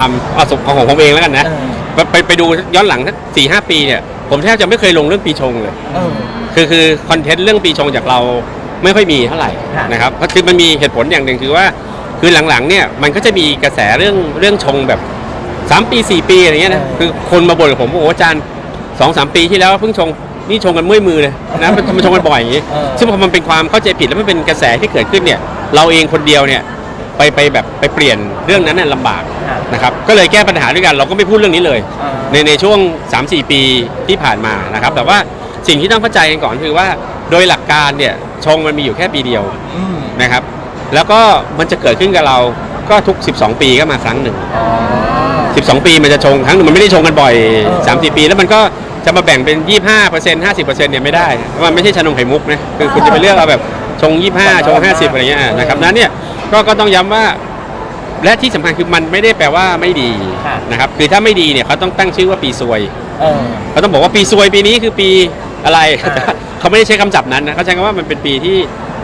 ทำเอาของของผมเองแล้วกันนะเออไปไปไปดูย้อนหลังสักสี่ห้าปีเนี่ย ผมแทบจะไม่เคยลงเรื่องปีชงเลย เออ คือคือคอนเทนต์เรื่องปีชงจากเราไม่ค่อยมีเท่าไหร่ค่ะ นะครับเพราะคือมันมีเหตุผลอย่างหนึ่งคือว่า คือหลังๆเนี่ยมันก็จะมีกระแสเรื่องเรื่องชงแบบ 3 ปี 4 ปีอะไรเงี้ยนะเออคือคนมาบ่นกับผมว่าโอ้อาจารย์สองสามปีที่แล้วเพิ่งชงนี่ชงกันเมื่อยมือเลยนะมันมันชงกันบ่อยอย่างงี้ เออ ซึ่งพอมันเป็นความเข้าใจผิดแล้วมันเป็นกระแสที่เกิดขึ้นเนี่ย เราเองคนเดียวเนี่ยไปไปแบบไปเปลี่ยนเรื่องนั้นน่ะลำบากค่ะ นะครับก็เลยแก้ปัญหาด้วยกันเราก็ไม่พูดเรื่องนี้เลยอ่าในในช่วง 3-4 ปีที่ผ่านมานะครับแต่ว่าสิ่งที่ต้องเข้าใจกันก่อนคือว่าโดยหลักการเนี่ยชงมันมีอยู่แค่ปีเดียวอืมนะครับ แล้วก็มันจะเกิดขึ้นกับเราก็ทุก 12 ปีก็มาครั้งหนึ่งอ๋อ12 ปีมันจะชงครั้งหนึ่งมันไม่ได้ชงกันบ่อยเออ3-4ปีแล้วมันก็จะมาแบ่งเป็น 25% 50%เนี่ยไม่ได้เพราะมันไม่ใช่ชานมไข่มุกนะคือคุณจะไปเลือกเอาแบบชง 25 ชง 50 อะไรเงี้ยนะครับนั้นเนี่ยก็ก็ต้องย้ำว่า และที่สำคัญคือมันไม่ได้แปลว่าไม่ดีค่ะ นะครับคือถ้าไม่ดีเนี่ยเขาต้องตั้งชื่อว่าปีซวยเออ เขาต้องบอกว่าปีซวยปีนี้คือปีอะไร อ่า เขาไม่ได้ใช้คำจับนั้นนะเขาใช้คำว่ามันเป็นปีที่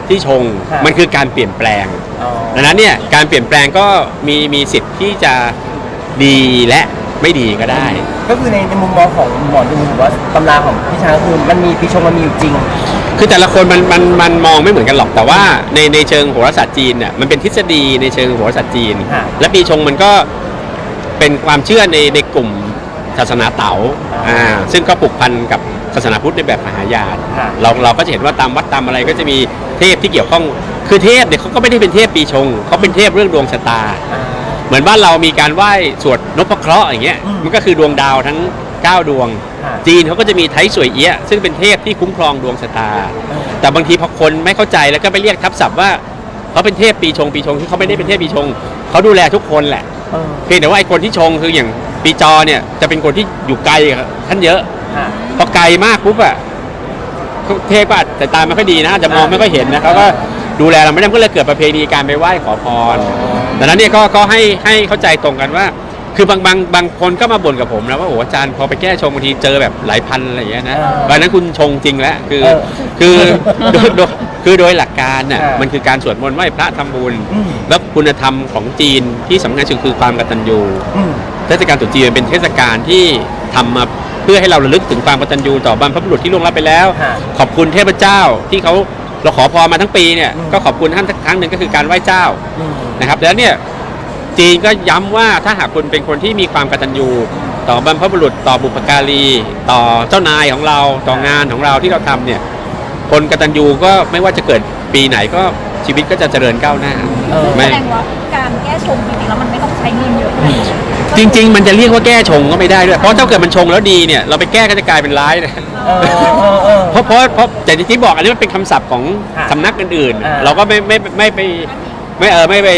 ที่ชงค่ะมันคือการเปลี่ยนแปลง อ๋อดังนั้นเนี่ยการเปลี่ยนแปลงก็มีมีสิทธิ์ที่จะดีและไม่ดีก็ได้ ก็คือในในมุมมองของหมอดูหรือว่าตำราของพี่ช้างก็คือมันมีปีชงมันมีอยู่จริง คือแต่ละคนมันมันมันมองไม่เหมือนกันหรอกแต่ว่าในในเชิงโหราศาสตร์จีนเนี่ยมันเป็นทฤษฎีในเชิงโหราศาสตร์จีนค่ะและปีชงมันก็เป็นความเชื่อในในกลุ่มศาสนาเต๋าอ่าซึ่งก็ผูกพันกับศาสนาพุทธในแบบมหายานค่ะเราเราก็จะเห็นว่าตามวัดตามอะไรก็จะมีเทพที่เกี่ยวข้องคือเทพเนี่ยเขาก็ไม่ได้เป็นเทพปีชงเขาเป็นเทพเรื่องดวงชะตาอ่าเหมือนบ้านเรามีการไหว้สวดนพเคราะห์อย่างเงี้ยอืม มันก็คือดวงดาวทั้ง 9 ดวงค่ะจีนเขาก็จะมีไทสวยเอี้ยะซึ่งเป็นเทพที่คุ้มครองดวงชะตาเออแต่บางทีพอคนไม่เข้าใจแล้วก็ไปเรียกทับศัพท์ว่าเขาเป็นเทพปีชงปีชงที่เขาไม่ได้เป็นเทพปีชงเขาดูแลทุกคนแหละ เออเพียงแต่ว่าไอ้คนที่ชงคืออย่างปีจอเนี่ยจะเป็นคนที่อยู่ไกลกับท่านเยอะค่ะ พอไกลมากปุ๊บอะเทพก็อาจจะตาไม่ค่อยดีนะอาจจะมองไม่ค่อยเห็นนะเขาก็ดูแลเราไม่ได้ก็เลยเกิดประเพณีการไปไหว้ขอพรดังนั้นเนี่ยก็ก็ให้ให้เข้าใจตรงกันว่า คือบางบางบางคนก็มาบ่นกับผมนะว่าโอ้อาจารย์พอไปแก้ชงบางทีเจอแบบหลายพันอะไรอย่างเงี้ยนะเออวันนั้นคุณชงจริงแล้วคือเออคือโดยโดยคือโดยหลักการน่ะเออมันคือการสวดมนต์ไหว้พระทำบุญอืมแล้วคุณธรรมของจีนที่สำคัญที่สุดคือความกตัญญูอืมเทศกาลตรุษจีนเป็นเทศกาลที่ทำมาเพื่อให้เราระลึกถึงความกตัญญูต่อบรรพบุรุษที่ล่วงลับไปแล้วค่ะขอบคุณเทพเจ้าที่เขาเราขอพรมาทั้งปีเนี่ยอืมก็ขอบคุณท่านสักครั้งหนึ่งก็คือการไหว้เจ้าอืมนะครับแล้วเนี่ย จีนก็ย้ำว่าถ้าหากคุณเป็นคนที่มีความกตัญญูต่อบรรพบุรุษต่อบุพการี ต่อเจ้านายของเราต่องานของเราที่เราทำเนี่ยคนกตัญญูก็ไม่ว่าจะเกิดปีไหนก็ชีวิตก็จะเจริญก้าวหน้าเออไม่แสดงว่าการแก้ชงจริงๆแล้วมันไม่ต้องใช้เงินเยอะจริง ๆ มันจะเรียกว่าแก้ชงก็ไม่ได้ด้วยเพราะถ้าเกิดมันชงแล้วดีเนี่ยเราไปแก้ก็จะกลายเป็นร้ายนะเออเออเออเพราะเพราะเพราะแต่ที่บอกอันนี้มันเป็นคำศัพท์ของค่ะสำนักอื่นอ่าๆเราก็ไม่ไม่ไม่ไปไม่เออไม่ไป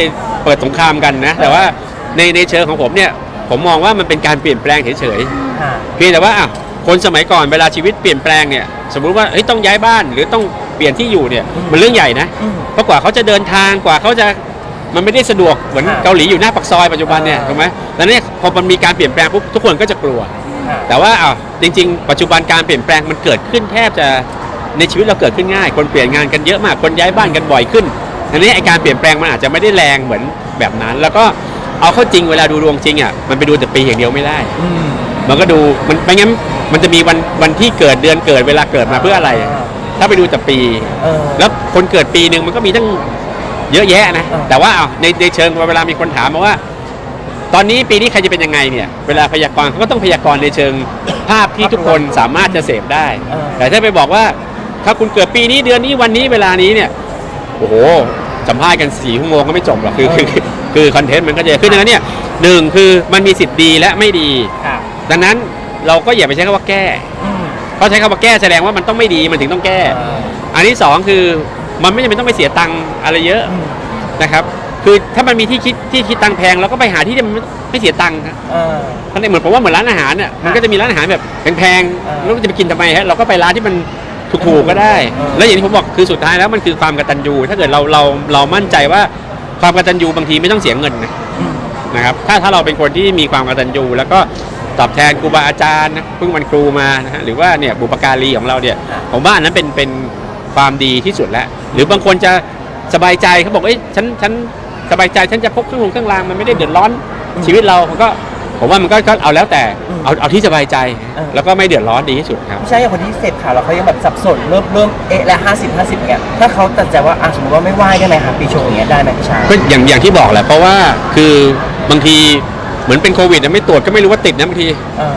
เปิดสงครามกันนะ แต่ว่าในในเชิงของผมเนี่ยผมมองว่ามันเป็นการเปลี่ยนแปลงเฉยค่ะๆเพียงแต่ว่าอะคนสมัยก่อนเวลาชีวิตเปลี่ยนแปลงเนี่ยสมมุติว่าเฮ้ยต้องย้ายบ้านหรือต้องเปลี่ยนที่อยู่เนี่ยอืมมันเรื่องใหญ่นะอืม เพราะกว่าเขาจะเดินทางกว่าเขาจะมันไม่ได้สะดวกเหมือนค่ะเกาหลีอยู่หน้าปากซอยปัจจุบันเนี่ยอ่าถูกไหมแล้วเนี่ยพอมันมีการเปลี่ยนแปลงปุ๊บทุกคนก็จะกลัวค่ะแต่ว่าอ้าวจริง ๆ ปัจจุบันการเปลี่ยนแปลงมันเกิดขึ้นแทบจะในชีวิตเราเกิดขึ้นง่าย คนเปลี่ยนงานกันเยอะมาก คนย้ายบ้านกันบ่อยขึ้น อันนี้ไอการเปลี่ยนแปลงมันอาจจะไม่ได้แรงเหมือนแบบนั้น แล้วก็เอาเข้าจริงเวลาดูดวงจริงอะมันไปดูแต่ปีอย่างเดียวไม่ได้ อืม มันก็ดูมันไม่งั้นมันจะมีวันวันที่เกิดเดือนเกิดเวลาเกิดมาเพื่ออะไรถ้าไปดูแต่ปี เออ แล้วคนเกิดปีหนึ่งมันก็มีตั้งเยอะแยะนะ เออ แต่ว่าเอาในในเชิงเวลามีคนถามมาว่า ตอนนี้ปีนี้ใครจะเป็นยังไงเนี่ย เวลาพยากรณ์เขาก็ต้องพยากรณ์ในเชิงภาพที่ทุกคนสามารถจะเสพได้ เออ แต่ถ้าไปบอกว่า ถ้าคุณเกิดปีนี้เดือนนี้วันนี้เวลานี้เนี่ย โอ้โห สัมภาษณ์กันสี่ชั่วโมงก็ไม่จบหรอกคือคือคือคือคอนเทนต์มันก็จะขึ้นดังนั้นเนี่ยหนึ่งคือมันมีสิทธิ์ดีและไม่ดีค่ะดังนั้นเราก็อย่าไปใช้คำว่าแก้ อืมเพราะใช้คำว่าแก้แสดงว่ามันต้องไม่ดีมันถึงต้องแก้เอออันที่สองคือมันไม่จำเป็นต้องไปเสียตังค์อะไรเยอะอืมนะครับ คือถ้ามันมีที่คิดที่คิดตังค์แพงเราก็ไปหาที่ที่มันไม่เสียตังค์ครับเออ เพราะในเหมือนผมว่าเหมือนร้านอาหารเนี่ยมันก็จะมีร้านอาหารแบบแพงเออ ๆแล้วจะไปกินทำไมฮะเราก็ไปร้านที่มัน ถูกๆก็ได้ แล้วอย่างที่ผมบอกคือสุดท้ายแล้วมันคือความกตัญญู ถ้าเกิดเราเราเรามั่นใจว่าความกตัญญูบางทีไม่ต้องเสียเงินนะนะครับถ้าถ้าเราเป็นคนที่มีความกตัญญู แล้วก็ตอบแทนครูบาอาจารย์นะเพิ่งวันครูมานะฮะหรือว่าเนี่ยบุปการีของเราเนี่ยผมว่าอันนั้นเป็นเป็นความดีที่สุดแล้ว หรือบางคนจะสบายใจเขาบอกเอ้ยฉันฉันสบายใจฉันจะพกเครื่องลงเครื่องรางมันไม่ได้เดือดร้อนชีวิตเรามันก็ ผมว่ามันก็ก็เอาแล้วแต่อืมเอาเอาที่สบายใจ เออ แล้วก็ไม่เดือดร้อนดีที่สุดครับพี่ช้างอย่างคนที่เสพข่าวแล้วเขายังแบบสับสนเริ่มเริ่มเอะและห้าสิบห้าสิบเงี้ยถ้าเขาตัดใจว่าอะสมมติว่าไม่ไหว้ได้ไหมครับปีชงอย่างเงี้ยได้ไหมพี่ช้างก็อย่างอย่างที่บอกแหละเพราะว่าคือบางทีเหมือนเป็นโควิดนะไม่ตรวจก็ไม่รู้ว่าติดนะบางที เออ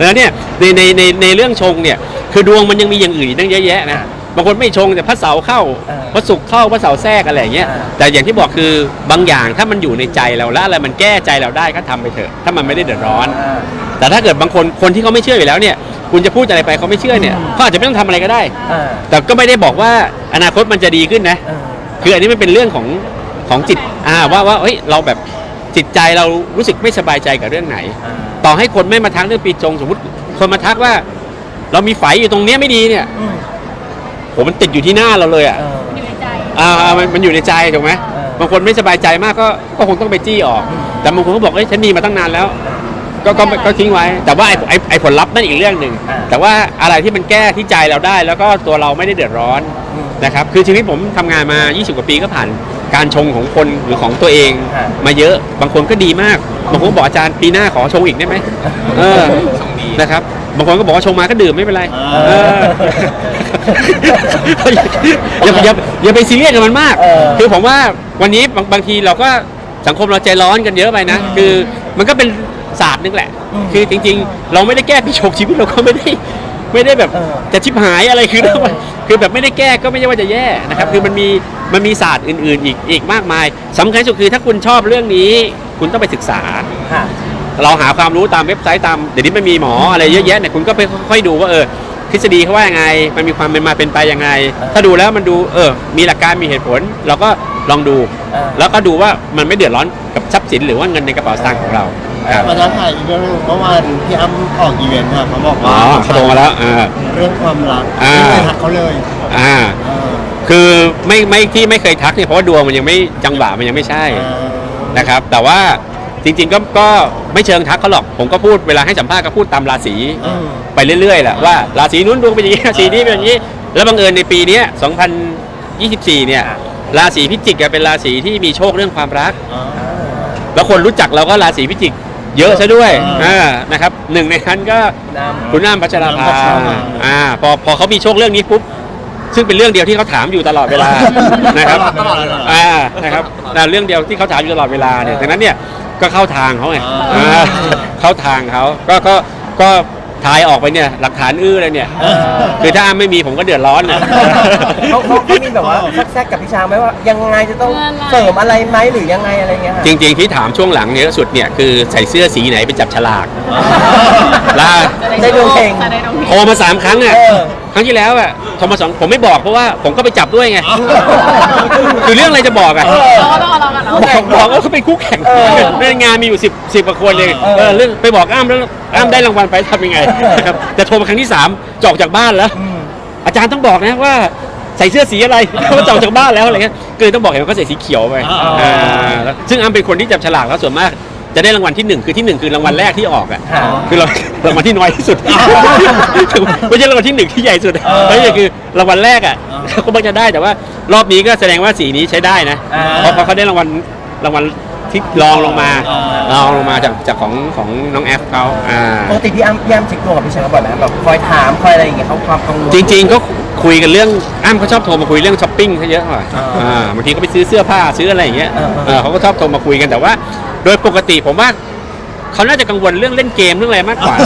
แล้วเนี่ยในในในในเรื่องชงเนี่ย คือดวงมันยังมีอย่างอื่นอีกตั้งเยอะแยะนะ บางคนไม่ชงแต่พระเสาร์เข้าเออพระศุกร์เข้าพระเสาร์แทรกอะไรอย่างเงี้ย เออ แต่อย่างที่บอกคือบางอย่างถ้ามันอยู่ในใจเราแล้วอะไรมันแก้ใจเราได้ก็ทำไปเถอะ ถ้ามันไม่ได้เดือดร้อน อ่า แต่ถ้าเกิดบางคนคนที่เขาไม่เชื่ออยู่แล้วเนี่ย คุณจะพูดอะไรไปเขาไม่เชื่อเนี่ยเขาอาจจะไม่ต้องทำอะไรก็ได้ อ่าแต่ก็ไม่ได้บอกว่าอนาคตมันจะดีขึ้นนะ เออ คืออันนี้มันเป็นเรื่องของของจิตอ่าว่าว่าเฮ้ยเราแบบจิตใจเรารู้สึกไม่สบายใจกับเรื่องไหน อ่า ต่อให้คนไม่มาทักเรื่องปีจงสมมติคนมาทักว่า เรามีไฝอยู่ตรงเนี้ยไม่ดีเนี่ย อืม โหมันติดอยู่ที่หน้าเราเลยอะเออ อยู่ในใจอ่ามันมันอยู่ในใจถูกไหมเออบางคนไม่สบายใจมากก็ก็คงต้องไปจี้ออกอืมแต่บางคนก็บอกเอ้ยฉันมีมาตั้งนานแล้ว ก็ก็ก็ทิ้งไว้ แต่ว่าไอ้ไอ้ไอ้ผลลัพธ์นั่นอีกเรื่องหนึ่งอ่า แต่ว่าอะไรที่มันแก้ที่ใจเราได้ แล้วก็ตัวเราไม่ได้เดือดร้อน อืม นะครับคือชีวิตผมทำงานมา 20 กว่าปีก็ผ่านการชงของคนหรือของตัวเองอ่ามาเยอะ บางคนก็ดีมาก บางคนก็บอกอาจารย์ปีหน้าขอชงอีกได้ไหมเออนะครับ บางคนก็บอกว่าชงมาก็ดื่มไม่เป็นไรเออเอออย่าอย่าอย่าไปซีเรียสกับมันมาก เออ คือผมว่าวันนี้บางบางทีเราก็สังคมเราใจร้อนกันเยอะไปนะ คือมันก็เป็นศาสตร์นึงแหละอืมคือจริง ๆ เราไม่ได้แก้ปีชงชีวิตเราก็ไม่ได้ไม่ได้แบบเออจะชิบหายอะไรคือเออคือแบบไม่ได้แก้ก็ไม่ใช่ว่าจะแย่นะครับ เออ คือมันมีมันมีศาสตร์อื่น ๆ อีกอีกมากมายสำคัญที่สุดคือถ้าคุณชอบเรื่องนี้ คุณต้องไปศึกษา ค่ะ เราหาความรู้ตามเว็บไซต์ตามเดี๋ยวนี้มันมีหมออะไรเยอะแยะเนี่ยคุณก็ไปค่อยๆดูว่าเออทฤษฎีเขาว่ายังไง มันมีความเป็นมาเป็นไปยังไงเออถ้าดูแล้วมันดูเออ มีหลักการมีเหตุผล เราก็ลองดูเออแล้วก็ดูว่ามันไม่เดือดร้อนกับทรัพย์สินหรือว่าเงินในกระเป๋าสตางค์ของเราครับมาแล้วถ่ายอีกเรื่องหนึงเมื่อวานพี่อ้ำออกอีเวนต์ค่ะเขาบอกอ๋ว่าอเขาโทรมาแล้วอ่าเรื่องความรักอ่าไม่เคยทักเขาเลยอ่าเออคือไม่ไม่ที่ไม่เคยทักเนี่ยเพราะว่าดวงมันยังไม่จังหวะมันยังไม่ใช่เออนะครับ แต่ว่า จริงๆก็ก็ไม่เชิงทักเขาหรอก ผมก็พูดเวลาให้สัมภาษณ์ก็พูดตามราศีอืมไปเรื่อยๆแหละว่าราศีนู้นดวงเป็นอย่างนี้ราศีนี้เป็นอย่างนี้ แล้วบังเอิญในปีเนี้ย2024 เนี่ยครับราศีพิจิกอะเป็นราศีที่มีโชคเรื่องความรักอ๋อแล้วคนรู้จักเราก็ราศีพิจิกเยอะซะด้วยอ่าอ่านะครับหนึ่งในนั้นก็น้ำคุณน้ำพัชราภาน้ำพัชราภาอ่าพอพอเขามีโชคเรื่องนี้ปุ๊บซึ่งเป็นเรื่องเดียวที่เขาถามอยู่ตลอดเวลานะครับตลอดเลยเหรออ่านะครับแต่เรื่องเดียวที่เขาถามอยู่ตลอดเวลาเนี่ยดังนั้นเนี่ย ก็เข้าทางเขาไงอ่าอ่าเข้าทางเขาก็ก็ก็ถ่ายออกไปเนี่ยหลักฐานอื้อเลยเนี่ยเออคือถ้าไม่มีผมก็เดือดร้อนนะเขาเขาเขามีแบบว่าแทรกๆกับพี่ช้างไหมว่า ยังไงจะต้องเสริมอะไรไหมหรือยังไงอะไรเงี้ยค่ะ จริงๆที่ถามช่วงหลังเนี่ยสุดเนี่ยคือใส่เสื้อสีไหนไปจับฉลากลาได้ดวงเฮงจะได้ดวงเฮงโทรมาสามครั้งอะเออค รั้งที่แล้วอะโทรมาสองผมไม่บอกเพราะว่าผมก็ไปจับด้วยไงคือเรื่องอะไรจะบอกอะเออรอรอรอกันเนาะบอกบอกว่าเขาเป็นคู่แข่งเออในงานมีอยู่สิบสิบกว่าคนเลยเออเออเรื่องไปบอกอ้ามแล้วอ้ามได้รางวัลไปทำยังไงนะครับแต่โทรมาครั้งที่สามจะออกจากบ้านแล้วอืมอาจารย์ต้องบอกนะว่าใส่เสื้อสีอะไร เขาจะออกจากบ้านแล้วอะไรเงี้ยก็เลยต้องบอกเห็นว่าเขาใส่สีเขียวไปอ๋ออ่าแล้วซึ่งอ้ำเป็นคนที่จับฉลากแล้วส่วนมาก จะได้รางวัลที่หนึ่งคือที่หนึ่งคือรางวัลแรกที่ออกอะค่ะคือเรา รางวัลที่น้อยที่สุดไม่ใช่รางวัลที่หนึ่งที่ใหญ่สุดเออไม่ใช่คือรางวัลแรกอะเออเขาก็มักจะได้แต่ว่ารอบนี้ก็แสดงว่าสีนี้ใช้ได้นะอ่าเพราะเพราะเขาได้รางวัลรางวัลที่รองลงมาอ่ารองลงมาจากจากของของน้องแอฟเขาอ่า ปกติพี่อ้ำพี่อ้ำเช็คดวงกับพี่ช้างบ่อยไหมแบบคอยถามคอยอะไรอย่างเงี้ยเขาความกังวล จริงๆก็ คุยกันเรื่องอ้ำเขาชอบโทรมาคุยเรื่องช้อปปิ้งซะเยอะกว่าอ่าอ่าบางทีก็ไปซื้อเสื้อผ้าซื้ออะไรอย่างเงี้ยอ่า เออเขาก็ชอบโทรมาคุยกันแต่ว่า โดยปกติผมว่าเขาน่าจะกังวลเรื่องเล่นเกมเรื่องอะไรมากกว่า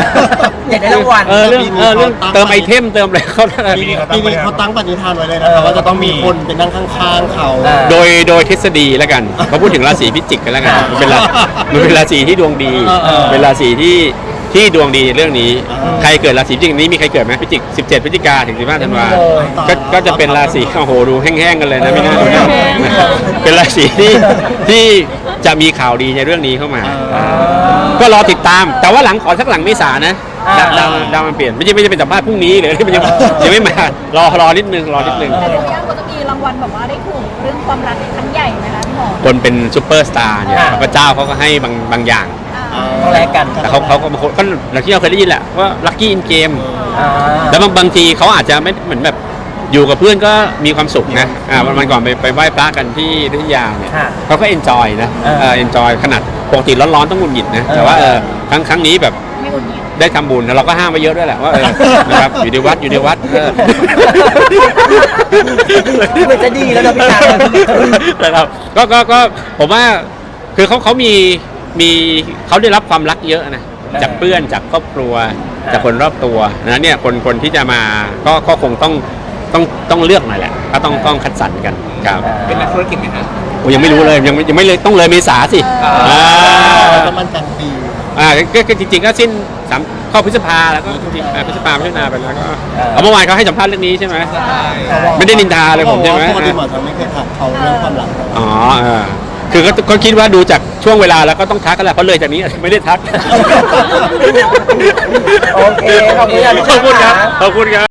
อยากได้รางวัล เออเรื่องเออเรื่องเติมไอเทมเติมอะไรเขาน่าจะปีนี้ปีนี้เขาตั้งปณิธานไว้เลยนะครับว่าจะต้องมีคนเป็นนั่งข้างๆเขา อ่า โดยโดยทฤษฎีแล้วกันเขาพูดถึงราศีพิจิกกันแล้วกันมันเป็นรามันเป็นราศีที่ดวงดี เออเออ เป็นราศีที่ ที่ดวงดีในเรื่องนี้อืมใครเกิดราศีพิจิกนี้มีใครเกิดไหมพิจิก 17พฤศจิกาถึง15ธันวาไม่มีเลยก็ก็จะเป็นราศีโอ้โหดูแห้งๆกันเลยนะไม่น่าดูนะนะครับเป็นราศีที่ที่จะมีข่าวดีในเรื่องนี้เข้ามา ก็รอติดตาม แต่ว่าหลังขอสักหลังเมษานะอ่าดาวดาวดาวมันเปลี่ยนไม่ใช่ไม่ใช่เป็นสัมภาษณ์พรุ่งนี้หรืออะไรมันยังยังไม่มารอรอนิดนึงรอนิดนึงแต่พี่อ้ำก็จะมีรางวัลแบบว่าได้ถูกเรื่องความรักครั้งใหญ่ไหมคะพี่หมอคนเป็นซูเปอร์สตาร์เนี่ยอ่าพระเจ้าเขาก็ให้บางบางอย่างอ่า ต้องแลกกันแต่เขาเขาก็บางคนก็อย่างที่เราเคยได้ยินแหละว่าลัคกี้อินเกมอ่าแล้วบางบางทีเขาอาจจะไม่เหมือนแบบอยู่กับเพื่อนก็มีความสุขนะอ่าวันวันก่อนไปไปไหว้พระกันที่อยุธยาเนี่ยค่ะ เขาก็เอนจอยนะเออเออเอนจอยขนาดปกติร้อนๆต้องหงุดหงิดนะเออ แต่ว่าเออครั้งครั้งนี้แบบไม่อุ่นยินได้ทำบุญแล้วเราก็ห้ามไปเยอะด้วยแหละว่าเออ นะครับอยู่ในวัดอยู่ในวัดเออเหมือนจะดีแล้วนะพี่การนะครับก็ก็ก็ผมว่าคือเขาเขามี มีเขาได้รับความรักเยอะนะจากเพื่อนจากครอบครัวจากคนรอบตัวนะเนี่ยคนคนที่จะมาก็ก็คงต้องต้องต้องเลือกหน่อยแหละก็ต้องต้องคัดสรรกันครับเป็นนักธุรกิจไหมฮะโอ้ยังไม่รู้เลยยังไม่ยังไม่เลยต้องเลยเมษาสิอ่าอ่าประมาณกลางปีอ่าก็ก็จริงๆก็สิ้นสามเข้าพฤษภาแล้วก็จริงๆอ่าพฤษภาพฤษภาไปแล้วก็เออเอาเมื่อวานเขาให้สัมภาษณ์เรื่องนี้ใช่ไหมไม่ได้นินทาเลยผมใช่ไหมปกติหมอทำไม่เคยถามเขาเรื่องความรักอ๋อเออ คือก็ก็คิดว่าดูจากช่วงเวลาแล้วก็ต้องทักกันแหละเพราะเลยจากนี้ไม่ได้ทัก โอเคขอบคุณค่ะพี่ขอบคุณครับค่ะขอบคุณครับ